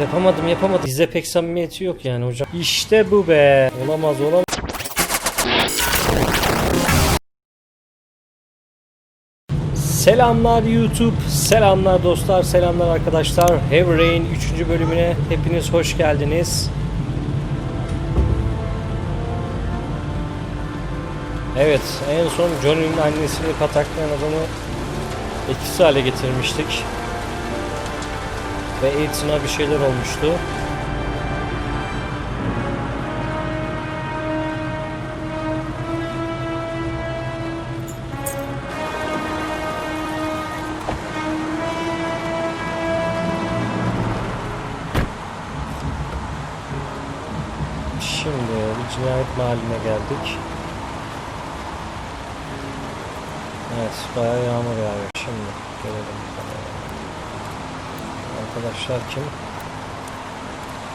Yapamadım yapamadım. Bizde pek samimiyeti yok yani hocam. İşte bu be. Olamaz olamaz. Selamlar YouTube, selamlar dostlar, selamlar arkadaşlar. Heavy Rain 3. bölümüne hepiniz hoş geldiniz. Evet, en son Johnny'nin annesini pataklayan adamı etkisiz hale getirmiştik. Ve Aidson'a bir şeyler olmuştu. Şimdi cinayet mahalline geldik. Evet, bayağı yağmur yağıyor. Şimdi görelim. Arkadaşlar kim?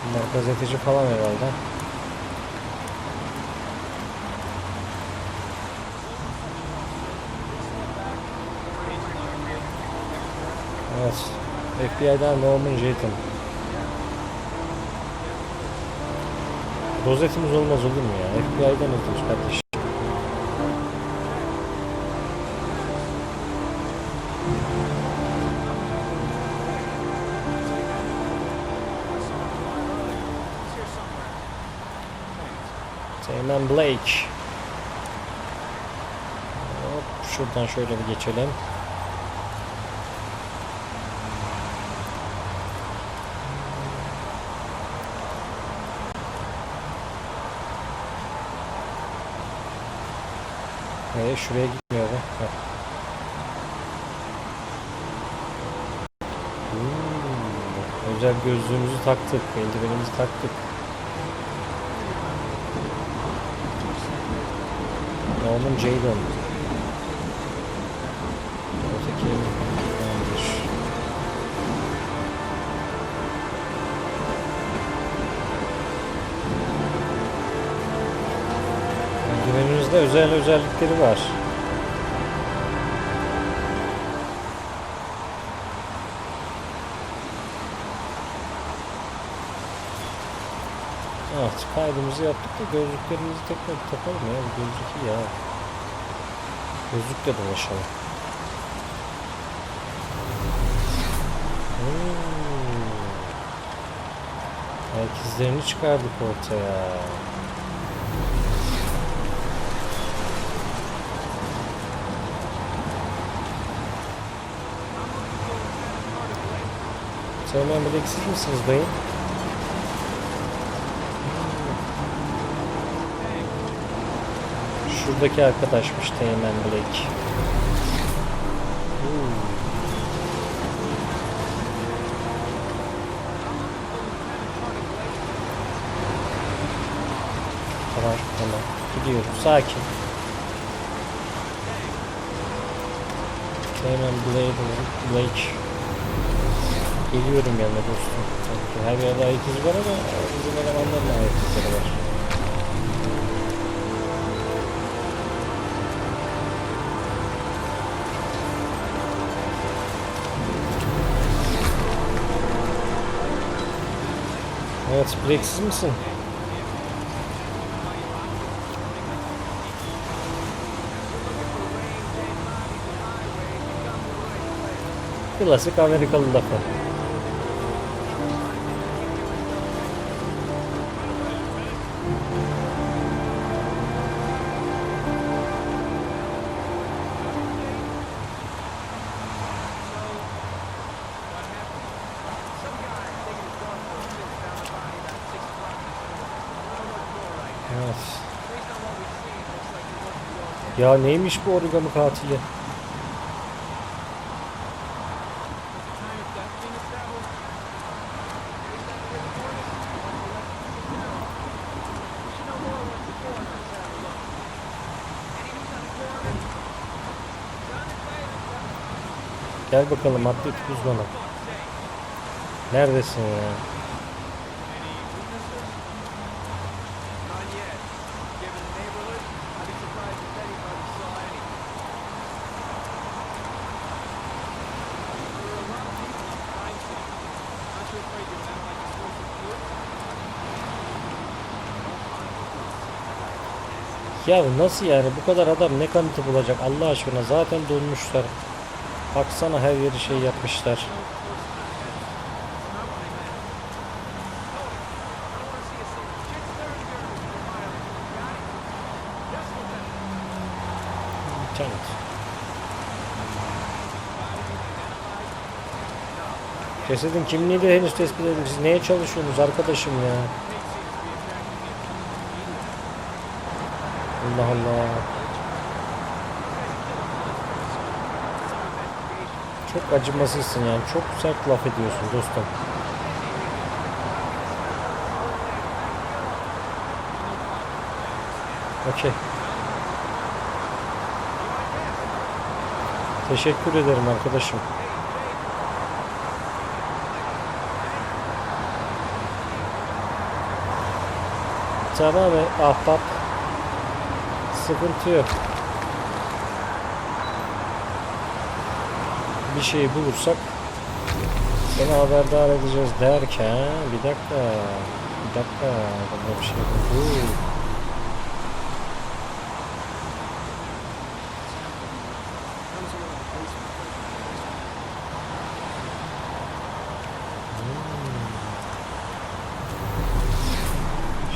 Bunlar gazeteci falan herhalde. Evet. FBI'den Norman Jayton. Rozetimiz olmaz olur mu ya? FBI'den ötürüz kardeş. Teğmen Blake. Hop, şuradan şöyle bir geçelim. Ee, şuraya gitmiyor bu. Hmm, özel gözlüğümüzü taktık, eldivenimizi taktık. Norman Jadon. Öteki. Eldivenimizde özel özellikleri var. Evet kaydımızı yaptık da gözlüklerimizi tekrar takalım ya. Gözlük iyi ya. Gözlükle dolaşalım. Hmm. Ayak izlerini çıkardık ortaya. Sevmem bileksiz misiniz dayı? Şuradaki arkadaşmış Teğmen Blake. Tamam tamam. Gidiyorum. Sakin. Teğmen Blake, Blake. Geliyorum yanına dostum. Her yerde ayak izi var ama bizim elemanların ayak izleri var. Evet, breksiz misin? Klasik Amerikalı lafı. Ya neymiş bu origami katili? Gel bakalım atlet uzmanı. Neredesin ya? Ya nasıl yani bu kadar adam ne kanıtı bulacak Allah aşkına zaten donmuşlar. Baksana her yeri şey yapmışlar. İnternet. Cesedin kimliği de henüz tespit edilmiş. Neye çalışıyorsunuz arkadaşım ya? Allah Allah. Çok acımasızsın yani. Çok sert laf ediyorsun dostum. Okey. Teşekkür ederim arkadaşım. Tamam e, ahbap. Sıkıntı yok. Bir şey bulursak seni haberdar edeceğiz derken bir dakika bir dakika bunda bir şey bulduk.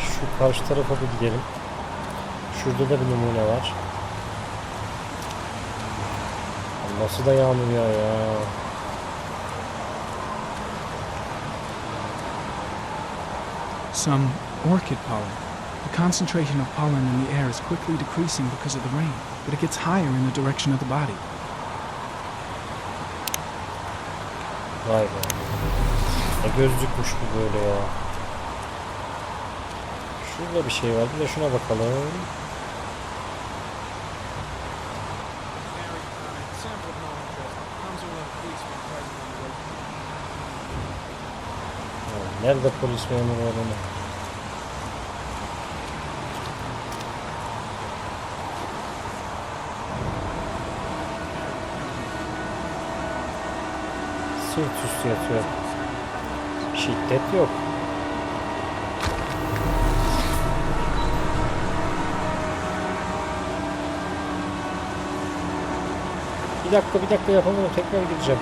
Şu karşı tarafa bir gidelim. Şurada da bir numune var. Nasıl da yağmur ya ya. Some orchid pollen. The concentration of pollen in the air is quickly decreasing because of the rain, but it gets higher in the direction of the body. Vay be. Ne gözlükmüş bu böyle ya. Şurada bir şey var. Bir de şuna bakalım. Nerede polis memuru var? Sırt üstü yatıyor. Şiddet yok. Bir dakika bir dakika yapamadım tekrar gideceğim.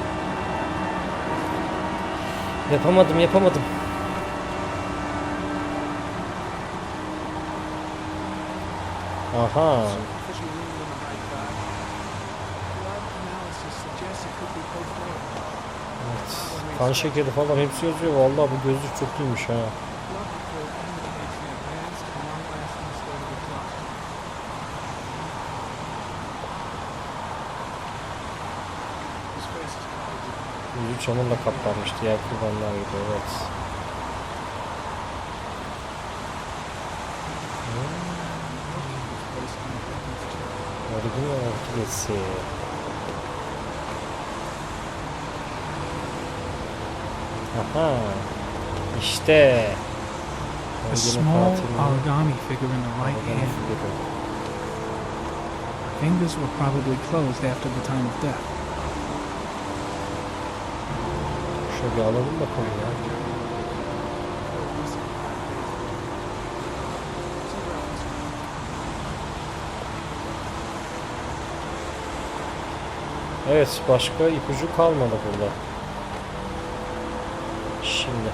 Yapamadım yapamadım. Aha. Evet. Kan şekeri falan hepsi yazıyor. Vallahi bu gözlük çok iyiymiş ha. Yüzü çamurla kaplanmış diğer kurbanlar gibi evet. Original orkidesi. Aha. İşte. A small origami figure in the right hand. Fingers were probably closed after the time of death. Şöyle alalım bakalım ya. Evet başka ipucu kalmadı burada. Şimdi.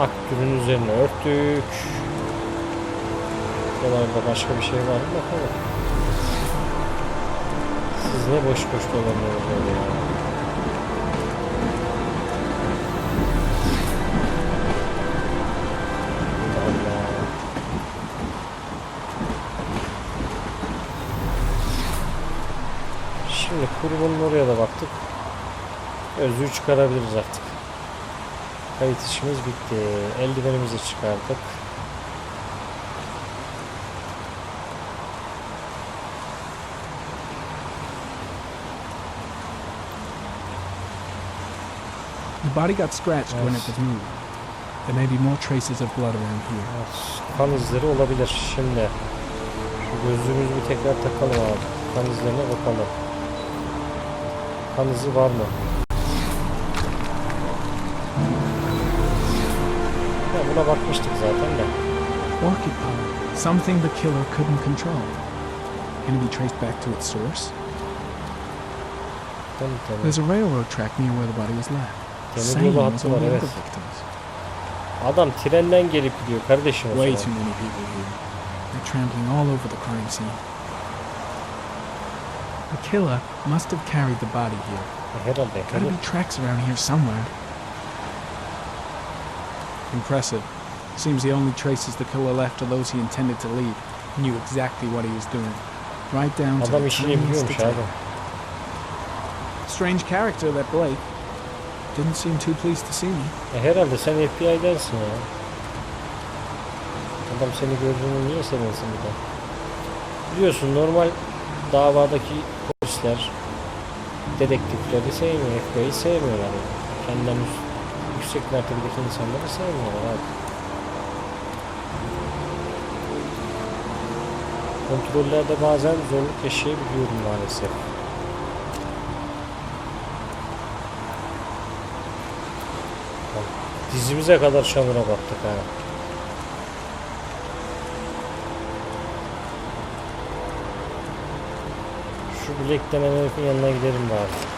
Aktürün üzerine örttük. Buralarda başka bir şey var mı bakalım. Siz ne boş boş dolanıyorsunuz ya. Kurumunun oraya da baktık. Gözlüğü çıkarabiliriz artık. Kayıt işimiz bitti. Eldivenimizi çıkardık. The body got scratched when it was moved. There may be more traces of blood around here. Evet, kan izleri olabilir. Şimdi şu gözlüğümüzü tekrar takalım abi. Kan izlerine bakalım. Kan izi var mı? Ya buna bakmıştık zaten de. Orchid. Something the killer couldn't control. Can it be traced back to its source? Tabii tabii. There's a railroad track near where the body was left. Same as the other victims. Adam trenden gelip gidiyor kardeşim Way too many people here. They're trampling all over the crime scene. The killer must have carried the body here. Gotta be tracks around here somewhere. Impressive. Seems the only traces the killer left are those he intended to leave. He knew exactly what he was doing. Right down to the tiniest detail. Strange character that Blake. Didn't seem too pleased to see me. E, herhalde sen FBI'densin ya. Adam seni gördüğünü niye sevinsin bir de? Biliyorsun normal davadaki polisler dedektifleri sevmiyor, FBI'yi sevmiyorlar yani. Kendinden yüksek mertebedeki insanları sevmiyorlar abi. Kontrollerde bazen zorluk yaşayabiliyorum maalesef. Dizimize kadar çamura battık ha. Bilek denen herifin yanına gidelim bari.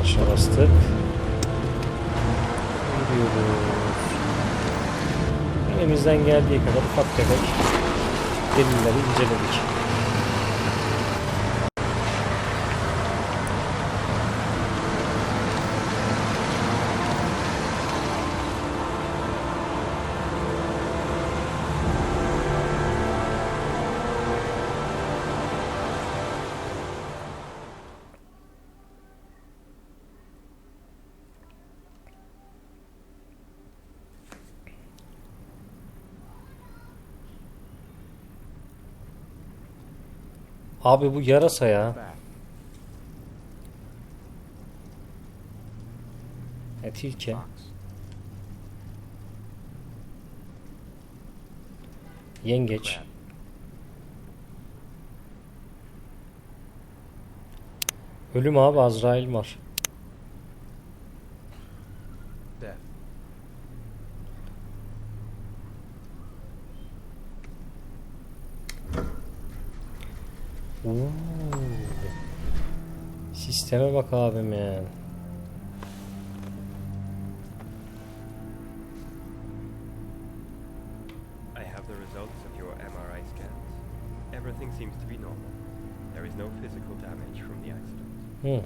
Aşağı bastık. Gidiyoruz. Elimizden geldiği kadar ufak tefek delilleri inceledik. Abi bu yarasa ya. E tilki. Yengeç. Ölüm abi Azrail var. Sisteme bak abim ya. I have the results of your MRI scans. Everything seems to be normal. There is no physical damage from the accident. Hı.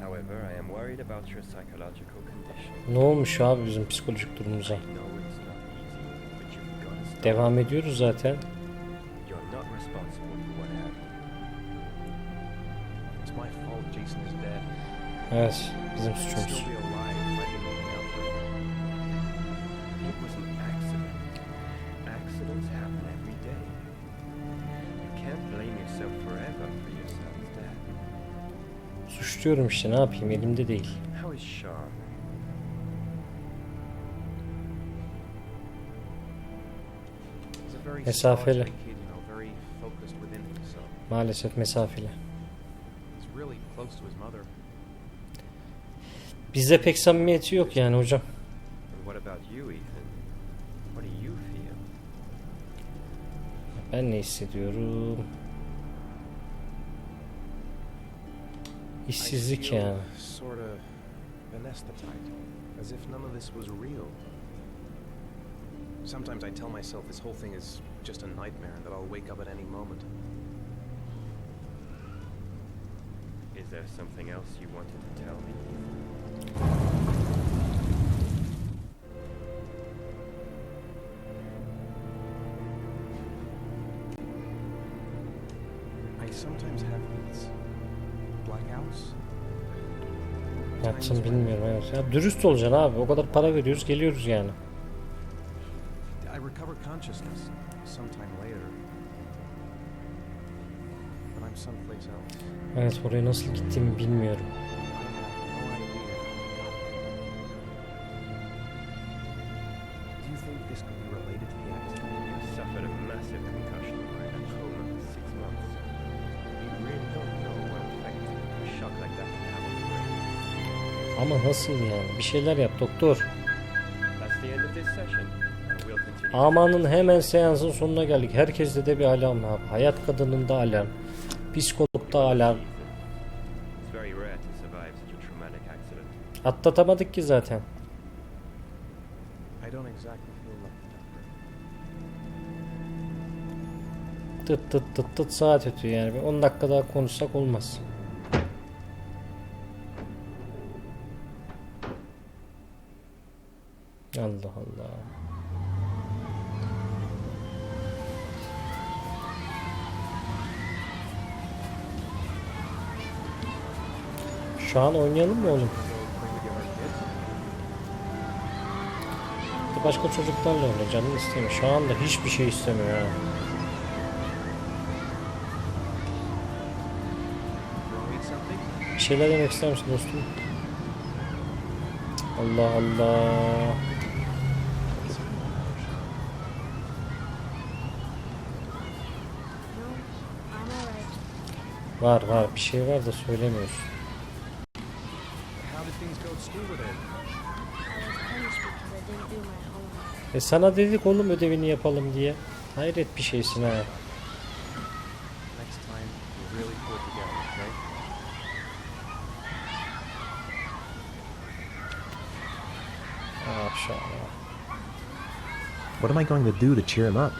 However, I am worried about your psychological condition. Ne olmuş abi bizim psikolojik durumumuza? Devam ediyoruz zaten. You're not responsible for what happened. Evet, bizim suçumuz. still be alive if I didn't look out for him. It was an accident. Accidents happen every day. You can't blame yourself forever for your son's death. Suçluyorum işte ne yapayım elimde değil. Mesafeli. solitary kid, really close to his mother. Bizde pek samimiyeti yok yani hocam. And what about you, Ethan? What do you feel? Ben ne hissediyorum? İşsizlik yani. Sort of anesthetized, as if none of this was real. Sometimes I tell myself this whole thing is just a nightmare and that I'll wake up at any moment. Is there something else you wanted to tell me? I sometimes have these blackouts. Ne yapacağım bilmiyorum evet. Ya dürüst olacaksın abi. O kadar para veriyoruz geliyoruz yani. I recover consciousness sometime later. Evet oraya nasıl gittiğimi bilmiyorum. Ama nasıl yani? Bir şeyler yap doktor. Amanın hemen seansın sonuna geldik. Herkeste de bir alarm abi. Hayat kadınında alarm. Psikologda alarm. It's very rare to survive such a traumatic accident. Atlatamadık ki zaten. I don't exactly feel like the doctor. Tıt tıt tıt tıt saat ötüyor yani. Bir 10 dakika daha konuşsak olmaz. Allah Allah. Şu an oynayalım mı oğlum? Başka çocuklarla oyna canım istemiyor. Şu anda hiçbir şey istemiyor something? Bir şeyler demek ister misin dostum? Allah Allah. Var var bir şey var da söylemiyorsun. E sana dedik oğlum ödevini yapalım diye. Hayret bir şeysin ha. What am I going to do to cheer him up?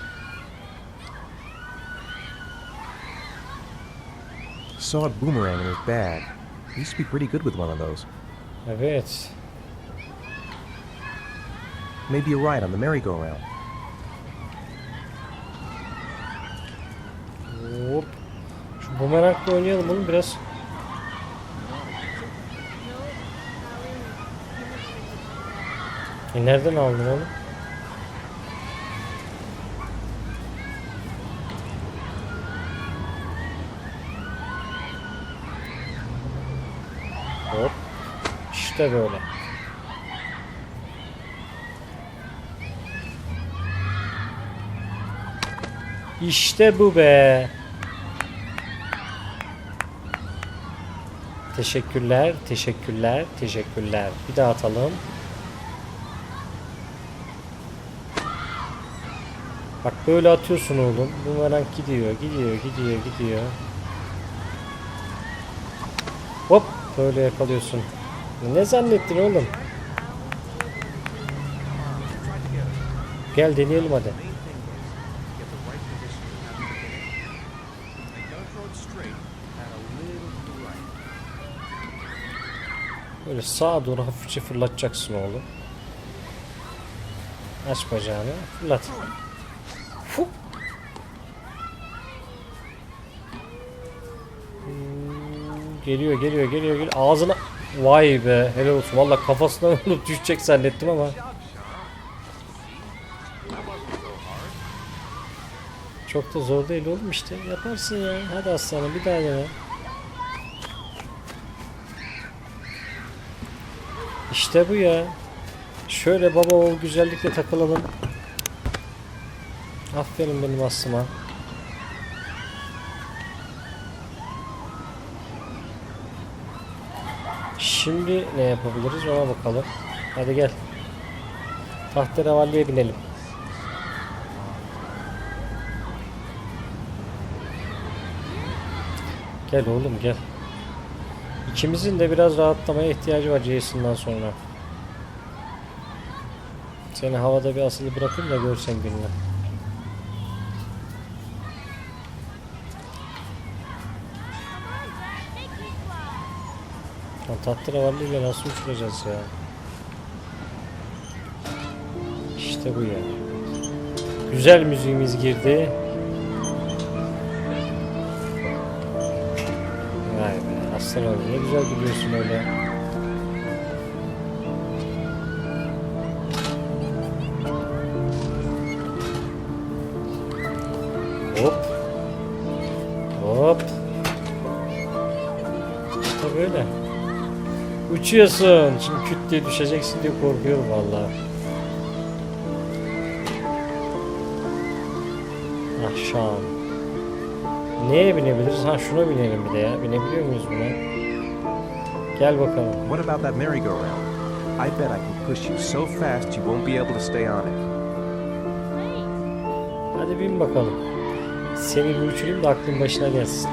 Saw a boomerang in his bag. He used to be pretty good with one of those. Evet. Maybe a ride on the merry-go-round. Hop. Şu bumerangla oynayalım oğlum biraz. E nereden aldın oğlum? Hop. İşte böyle. İşte bu be. Teşekkürler, teşekkürler, teşekkürler. Bir daha atalım. Bak böyle atıyorsun oğlum. Bumerang gidiyor, gidiyor, gidiyor, gidiyor. Hop böyle yakalıyorsun. Ne zannettin oğlum? Gel deneyelim hadi. Böyle sağa doğru hafifçe fırlatacaksın oğlum. Aç bacağını, fırlat. Fuh. Hmm, Geliyor, geliyor, geliyor, geliyor. Ağzına... Vay be, helal olsun. Valla kafasına vurup düşecek zannettim ama. Çok da zor değil oğlum işte. Yaparsın ya. Hadi aslanım bir daha dene. İşte bu ya. Şöyle baba oğul güzellikle takılalım. Aferin benim aslıma. Şimdi ne yapabiliriz ona bakalım. Hadi gel. Tahterevalliye binelim. Gel oğlum gel. İkimizin de biraz rahatlamaya ihtiyacı var Jason'dan sonra. Seni havada bir asılı bırakayım da görsen gününü. Lan Tahterevalliyle nasıl uçuracağız ya? İşte bu ya. Güzel müziğimiz girdi. Oğlum ne güzel gülüyorsun öyle. Hop. Hop. İşte böyle. Uçuyorsun. Şimdi küt diye düşeceksin diye korkuyorum vallahi. Ah şu an. Neye binebiliriz? Ha şuna binelim bir de ya. Binebiliyor muyuz buna? Gel bakalım. What about that merry-go-round? I bet I can push you so fast you won't be able to stay on it. Hadi bin bakalım. Seni bir uçurayım da aklın başına gelsin.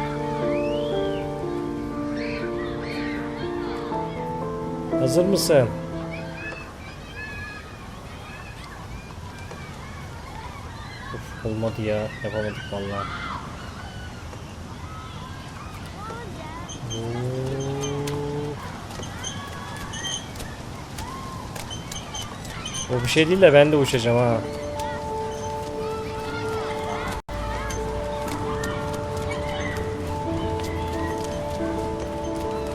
Hazır mısın? Uf, olmadı ya. Yapamadık vallahi. O bir şey değil de ben de uçacağım ha.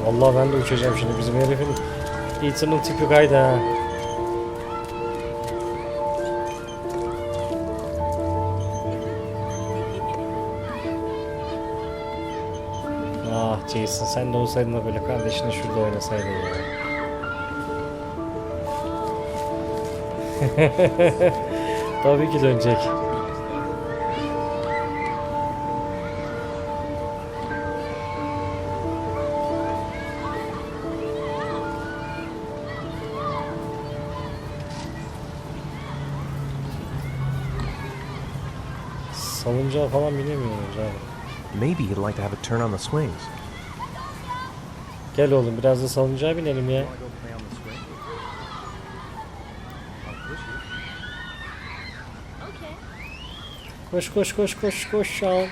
Vallahi ben de uçacağım şimdi bizim herifin Ethan'ın tipi kaydı ha. Ah Jason sen de olsaydın da böyle kardeşine şurada oynasaydın ya. Tabii ki dönecek. Salıncağa falan binemiyoruz abi. Maybe he'd like to have a turn on the swings. Gel oğlum biraz da salıncağa binelim ya. Want to go play on the swing? I'll push you. Okay. Koş koş koş koş koş. Heh,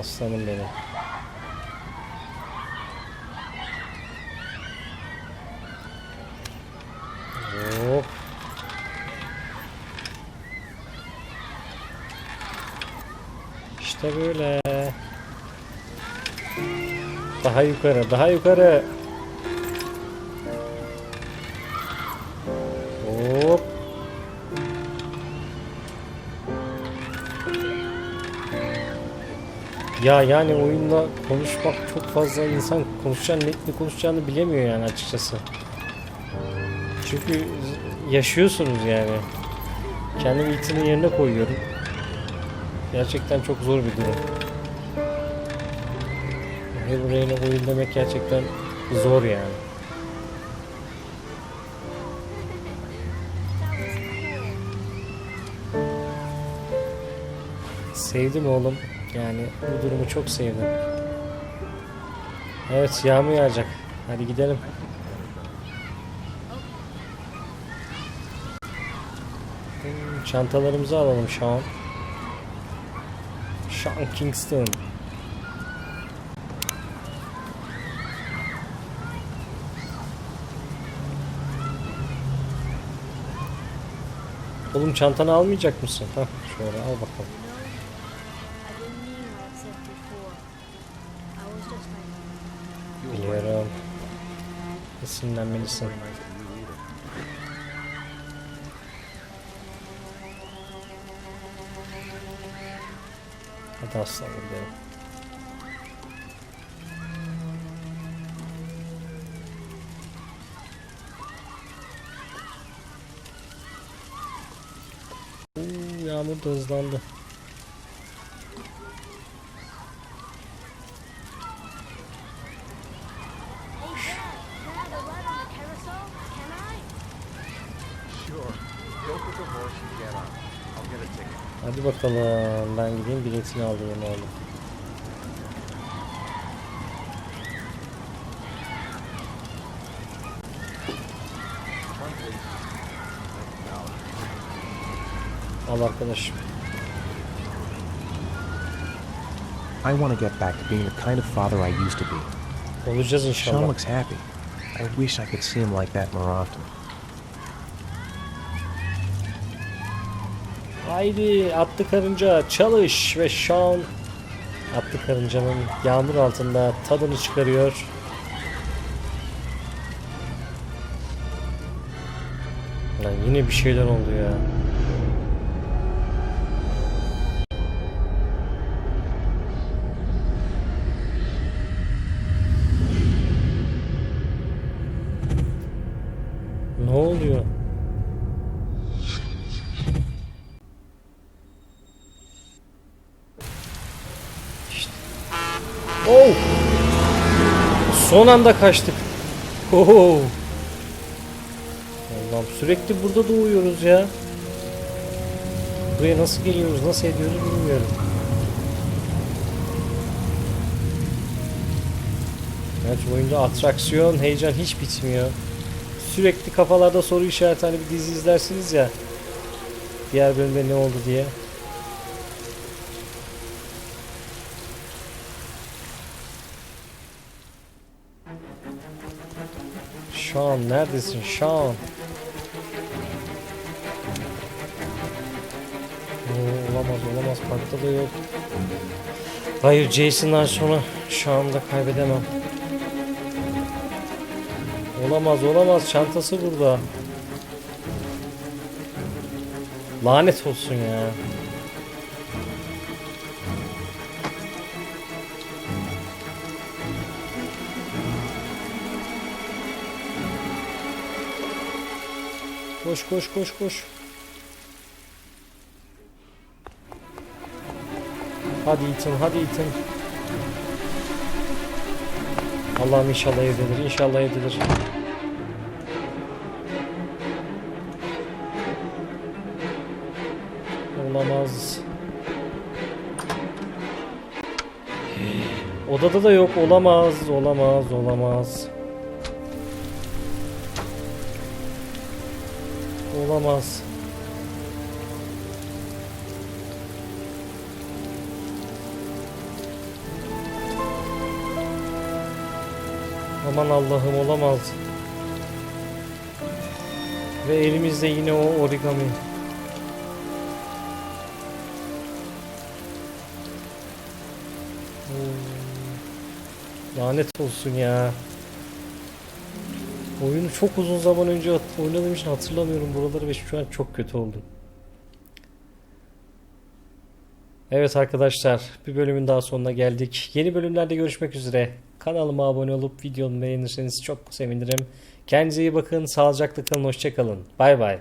Aslanım benim. Hop. İşte böyle. Daha yukarı, daha yukarı. Ya yani oyunda konuşmak çok fazla insan konuşacağını, ne konuşacağını bilemiyor yani açıkçası. Çünkü yaşıyorsunuz yani. Kendimi itinin yerine koyuyorum. Gerçekten çok zor bir durum. Heavy Rain'e oyun demek gerçekten zor yani. Sevdim oğlum. Yani bu durumu çok sevdim. Evet yağmur yağacak. Hadi gidelim. Hmm, Çantalarımızı alalım Sean. Sean Kingston. Oğlum çantanı almayacak mısın? Hah şöyle al bakalım. Biliyorum. Either. Hadi aslanım benim. Yağmur da hızlandı. Hadi bakalım ben gideyim biletini alayım oğlum. Al arkadaşım. I want to get back to being the kind of father I used to be. Olacağız Sean inşallah. looks happy. I wish I could see him like that more often. Haydi atlı karınca çalış ve Sean atlı karıncanın yağmur altında tadını çıkarıyor. Lan yine bir şeyler oldu ya. Son anda kaçtık. Oho. Allah'ım sürekli burada doğuyoruz ya. Buraya nasıl geliyoruz, nasıl ediyoruz bilmiyorum. Gerçi oyunda atraksiyon, heyecan hiç bitmiyor. Sürekli kafalarda soru işareti hani bir dizi izlersiniz ya. Diğer bölümde ne oldu diye. Sean neredesin? Oo, olamaz olamaz parkta da yok. Hayır Jason'dan sonra şu anda kaybedemem. Olamaz olamaz çantası burada. Lanet olsun ya. Koş koş koş koş. Hadi Ethan hadi Ethan. Allah'ım inşallah evdedir inşallah evdedir. Olamaz. Odada da yok olamaz olamaz olamaz. Olamaz. Aman Allah'ım olamaz. Ve elimizde yine o origami. Oo. Lanet olsun ya. Oyunu çok uzun zaman önce oynadığım için hatırlamıyorum buraları ve şu an çok kötü oldum. Evet arkadaşlar bir bölümün daha sonuna geldik. Yeni bölümlerde görüşmek üzere. Kanalıma abone olup videomu beğenirseniz çok sevinirim. Kendinize iyi bakın. Sağlıcakla kalın. Hoşçakalın. Bay bay.